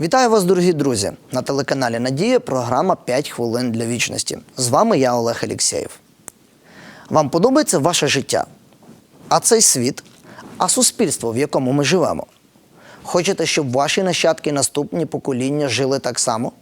Вітаю вас, дорогі друзі! На телеканалі Надія програма «5 хвилин для вічності. З вами я, Олег Алєксєєв. Вам подобається ваше життя? А цей світ? А суспільство, в якому ми живемо? Хочете, щоб ваші нащадки і наступні покоління жили так само?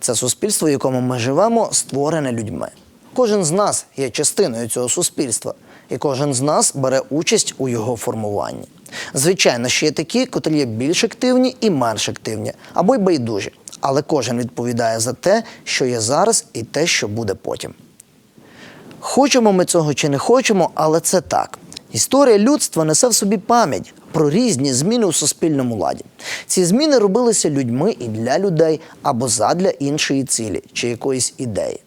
Це суспільство, в якому ми живемо, створене людьми. Кожен з нас є частиною цього суспільства, і кожен з нас бере участь у його формуванні. Звичайно, що є такі, котрі є більш активні і менш активні, або й байдужі. Але кожен відповідає за те, що є зараз, і те, що буде потім. Хочемо ми цього чи не хочемо, але це так. Історія людства несе в собі пам'ять про різні зміни у суспільному ладі. Ці зміни робилися людьми і для людей або задля іншої цілі чи якоїсь ідеї.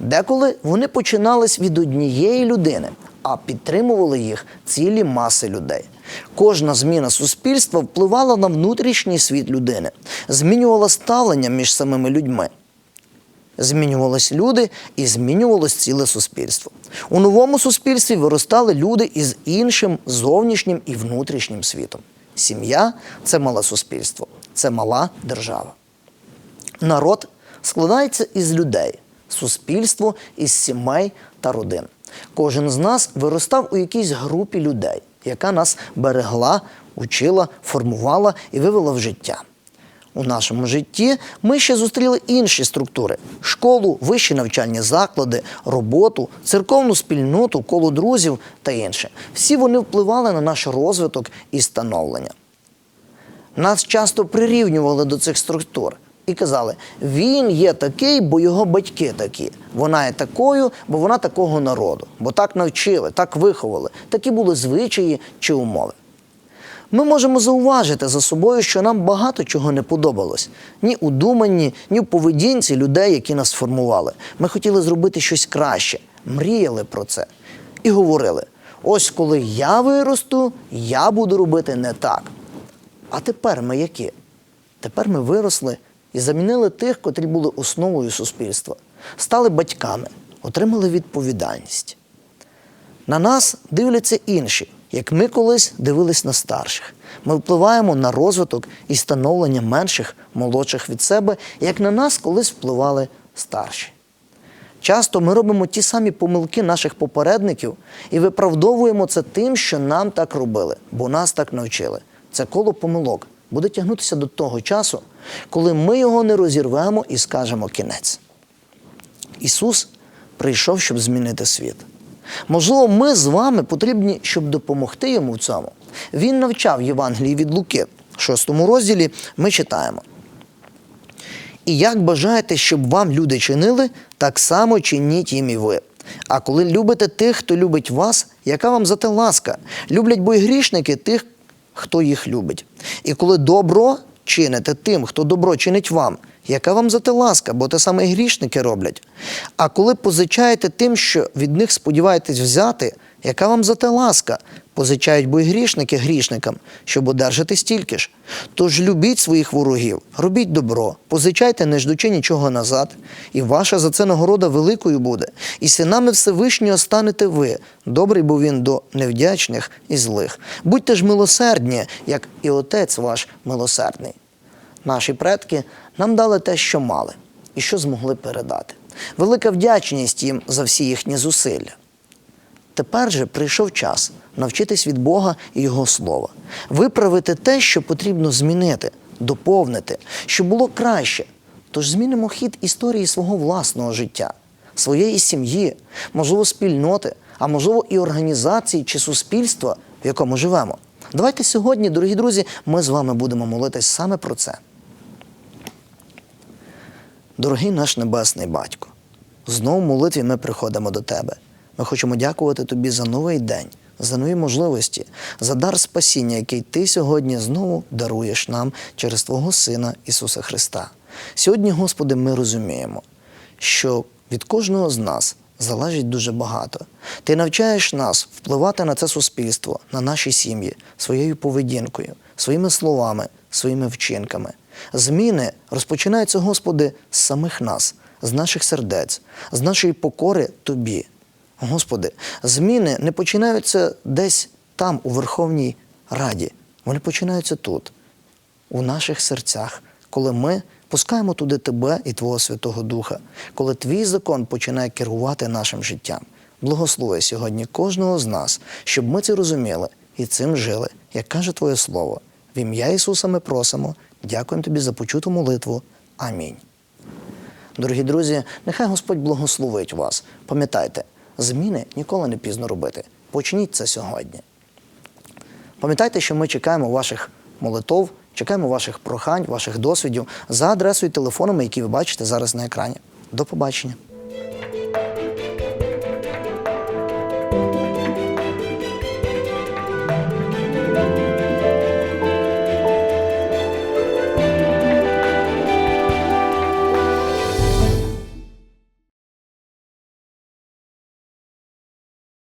Деколи вони починались від однієї людини, а підтримували їх цілі маси людей. Кожна зміна суспільства впливала на внутрішній світ людини, змінювала ставлення між самими людьми. Змінювались люди і змінювалось ціле суспільство. У новому суспільстві виростали люди із іншим зовнішнім і внутрішнім світом. Сім'я це мале суспільство, це мала держава. Народ складається із людей, суспільство із сімей та родин. Кожен з нас виростав у якійсь групі людей, яка нас берегла, учила, формувала і вивела в життя. У нашому житті ми ще зустріли інші структури: школу, вищі навчальні заклади, роботу, церковну спільноту, коло друзів та інше. Всі вони впливали на наш розвиток і становлення. Нас часто прирівнювали до цих структур і казали, він є такий, бо його батьки такі. Вона є такою, бо вона такого народу, бо так навчили, так виховали, такі були звичаї чи умови. Ми можемо зауважити за собою, що нам багато чого не подобалось ні у думанні, ні в поведінці людей, які нас формували. Ми хотіли зробити щось краще, мріяли про це і говорили: ось коли я виросту, я буду робити не так. А тепер ми які? Тепер ми виросли і замінили тих, котрі були основою суспільства, стали батьками, отримали відповідальність. На нас дивляться інші, як ми колись дивились на старших. Ми впливаємо на розвиток і становлення менших, молодших від себе, як на нас колись впливали старші. Часто ми робимо ті самі помилки наших попередників і виправдовуємо це тим, що нам так робили, бо нас так навчили. Це коло помилок буде тягнутися до того часу, коли ми його не розірвемо і скажемо кінець. Ісус прийшов, щоб змінити світ. Можливо, ми з вами потрібні, щоб допомогти йому в цьому. Він навчав Євангелії від Луки. В шостому розділі ми читаємо. І як бажаєте, щоб вам люди чинили, так само чиніть їм і ви. А коли любите тих, хто любить вас, яка вам за те ласка? Люблять бо й грішники тих, хто їх любить. І коли добро чините тим, хто добро чинить вам, яка вам за те ласка, бо те саме грішники роблять. А коли позичаєте тим, що від них сподіваєтесь взяти, яка вам за те ласка? Позичають бо й грішники грішникам, щоб одержати стільки ж. Тож любіть своїх ворогів, робіть добро, позичайте, не ждучи нічого назад, і ваша за це нагорода великою буде. І синами Всевишнього станете ви, добрий бо він до невдячних і злих. Будьте ж милосердні, як і Отець ваш милосердний. Наші предки нам дали те, що мали, і що змогли передати. Велика вдячність їм за всі їхні зусилля. Тепер же прийшов час навчитись від Бога і Його слова, виправити те, що потрібно змінити, доповнити, щоб було краще. Тож змінимо хід історії свого власного життя, своєї сім'ї, можливо, спільноти, а можливо, і організації чи суспільства, в якому живемо. Давайте сьогодні, дорогі друзі, ми з вами будемо молитись саме про це. Дорогий наш Небесний Батько, знову в молитві ми приходимо до Тебе. Ми хочемо дякувати Тобі за новий день, за нові можливості, за дар спасіння, який Ти сьогодні знову даруєш нам через Твого Сина Ісуса Христа. Сьогодні, Господи, ми розуміємо, що від кожного з нас залежить дуже багато. Ти навчаєш нас впливати на це суспільство, на наші сім'ї, своєю поведінкою, своїми словами, своїми вчинками. Зміни розпочинаються, Господи, з самих нас, з наших сердець, з нашої покори Тобі. Господи, зміни не починаються десь там, у Верховній Раді. Вони починаються тут, у наших серцях, коли ми пускаємо туди тебе і Твого Святого Духа, коли твій закон починає керувати нашим життям. Благослови сьогодні кожного з нас, щоб ми це розуміли і цим жили, як каже Твоє Слово. В ім'я Ісуса ми просимо. Дякуємо Тобі за почуту молитву. Амінь. Дорогі друзі, нехай Господь благословить вас. Пам'ятайте, зміни ніколи не пізно робити. Почніть це сьогодні. Пам'ятайте, що ми чекаємо ваших молитов, чекаємо ваших прохань, ваших досвідів за адресою і телефонами, які ви бачите зараз на екрані. До побачення.